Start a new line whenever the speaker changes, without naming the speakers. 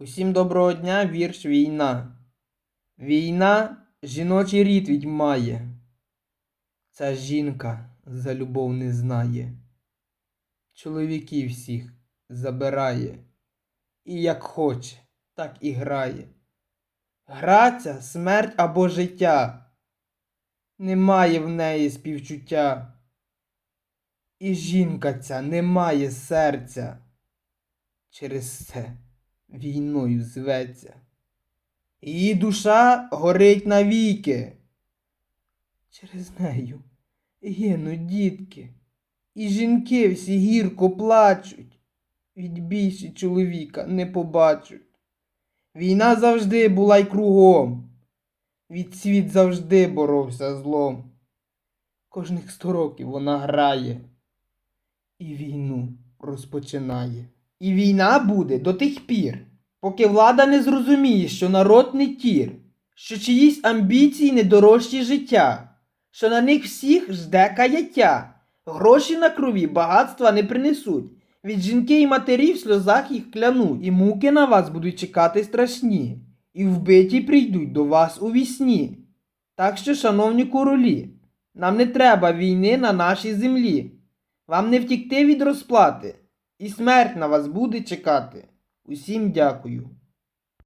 Усім доброго дня, вірш війна. Війна жіночий рід відьмає. Ця жінка за любов не знає. Чоловіків всіх забирає. І як хоче, так і грає. Граця, смерть або життя. Немає в неї співчуття. І жінка ця не має серця. Через це війною зветься. Її душа горить навіки. Через нею гинуть дітки, і жінки всі гірко плачуть, від більші чоловіка не побачуть. Війна завжди була й кругом, від світ завжди боровся злом. Кожних сто років вона грає і війну розпочинає. І війна буде до тих пір, поки влада не зрозуміє, що народ не тір, що чиїсь амбіції не дорожчі життя, що на них всіх жде каяття, гроші на крові багатства не принесуть. Від жінки і матері в сльозах їх клянуть, і муки на вас будуть чекати страшні, і вбиті прийдуть до вас у вісні. Так що, шановні королі, нам не треба війни на нашій землі. Вам не втікти від розплати, і смерть на вас буде чекати. Усім дякую.